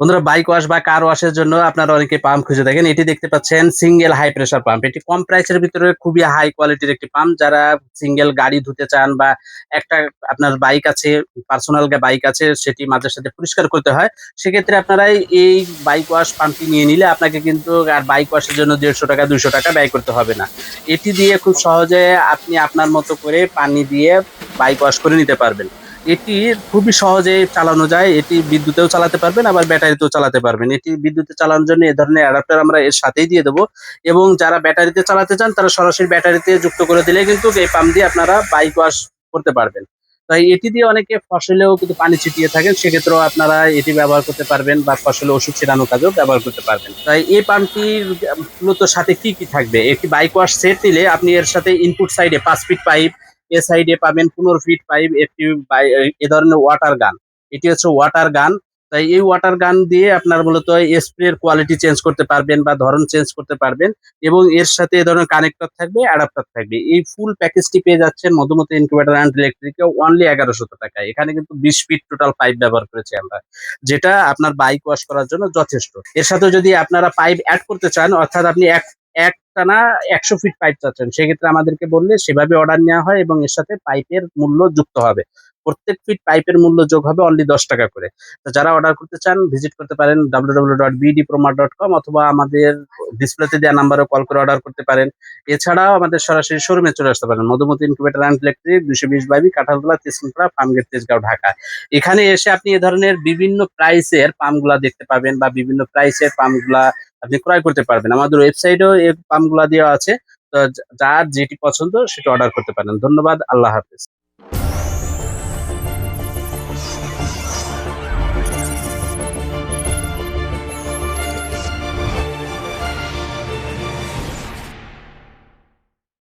বন্ধুরা bike wash বা কার ওয়াশের জন্য আপনারা অনেকে পাম্প খুঁজে দেখেন। এটি দেখতে পাচ্ছেন সিঙ্গেল হাই প্রেসার পাম্প এটি কম প্রাইসের ভিতরে খুবই হাই কোয়ালিটির একটি পাম্প যারা সিঙ্গেল গাড়ি ধুতে চান বা একটা আপনার বাইক আছে পার্সোনাল বাইক আছে, সেটি মাঝে সাথে পরিষ্কার করতে হয়। সেক্ষেত্রে আপনারা এই বাইক ওয়াশ পাম্পটি নিয়ে নিলে আপনাকে কিন্তু আর বাইক ওয়াশের জন্য দেড়শো টাকা দুশো টাকা ব্যয় করতে হবে না। এটি দিয়ে খুব সহজে আপনি আপনার মতো করে পানি দিয়ে বাইক ওয়াশ করে নিতে পারবেন। এটি খুবই সহজে চালানো যায়। এটি বিদ্যুতেও চালাতে পারবেন, আবার ব্যাটারিতেও চালাতে পারবেন। এটি বিদ্যুতে চালানোর জন্য এ ধরনের অ্যাডাপ্টার আমরা এর সাথেই দিয়ে দেবো। এবং যারা ব্যাটারিতে চালাতে চান, তারা সরাসরি ব্যাটারিতে যুক্ত করে দিলে কিন্তু এই পাম্প দিয়ে আপনারা বাইক ওয়াশ করতে পারবেন। তাই এটি দিয়ে অনেকে ফসলেও কিন্তু পানি ছিটিয়ে থাকেন, সেক্ষেত্রেও আপনারা এটি ব্যবহার করতে পারবেন বা ফসলে ওষুধ ছিটানোর কাজেও ব্যবহার করতে পারবেন। তাই এই পাম্পটির মূলত সাথে কি কি থাকবে? একটি বাইক ওয়াশ সেট নিলে আপনি এর সাথে ইনপুট সাইডে পাঁচ ফিট পাইপ এ সাইডে পাবেন পনেরো ফিট পাইপ একটি এ ধরনের ওয়াটার গান এটি হচ্ছে ওয়াটার গান তাই এই ওয়াটার গান দিয়ে আপনার মূলত স্প্রের কোয়ালিটি চেঞ্জ করতে পারবেন বা ধরন চেঞ্জ করতে পারবেন এবং এর সাথে এ ধরনের কানেক্টর থাকবে অ্যাডাপ্টার থাকবে। এই ফুল প্যাকেজটি পেয়ে যাচ্ছেন মধুমতি ইনকিউবেটার অ্যান্ড ইলেকট্রিকে অনলি এগারোশো টাকায়। এখানে কিন্তু বিশ ফিট টোটাল পাইপ ব্যবহার করেছি আমরা, যেটা আপনার বাইক ওয়াশ করার জন্য যথেষ্ট। এর সাথে যদি আপনারা পাইপ অ্যাড করতে চান, অর্থাৎ আপনি এক এক একটানা একশো ফিট পাইপ চাচ্ছেন। সেক্ষেত্রে আমাদেরকে বললে সেভাবে অর্ডার নেওয়া হয় এবং এর সাথে পাইপের মূল্য যুক্ত হবে। প্রত্যেক ফিট পাইপের মূল্য যোগ হবে অনলি দশ টাকা করে। তো যারা অর্ডার করতে চান ভিজিট করতে পারেন ডাব্লিউ অথবা আমাদের ডিসপ্লেতে দেওয়া নাম্বারে কল করে অর্ডার করতে পারেন। এছাড়াও আমাদের সরাসরি শোরুমে চলে আসতে পারেন। মধুমতি ইনকিউবেটার অ্যান্ড ইলেকট্রিক দুশো বিশ বাইবি কাঁঠালতলা তেসনপাড়া ফার্মগেট তেজগাঁও, ঢাকা। এখানে এসে আপনি এ ধরনের বিভিন্ন প্রাইসের পাম্পগুলা দেখতে পাবেন বা বিভিন্ন প্রাইসের পাম্পগুলা আপনি ক্রয় করতে পারবেন। আমাদের ওয়েবসাইটেও এই পাম্পগুলা দেওয়া আছে। তো যার যেটি পছন্দ সেটা অর্ডার করতে পারেন। ধন্যবাদ, আল্লাহ হাফেজ।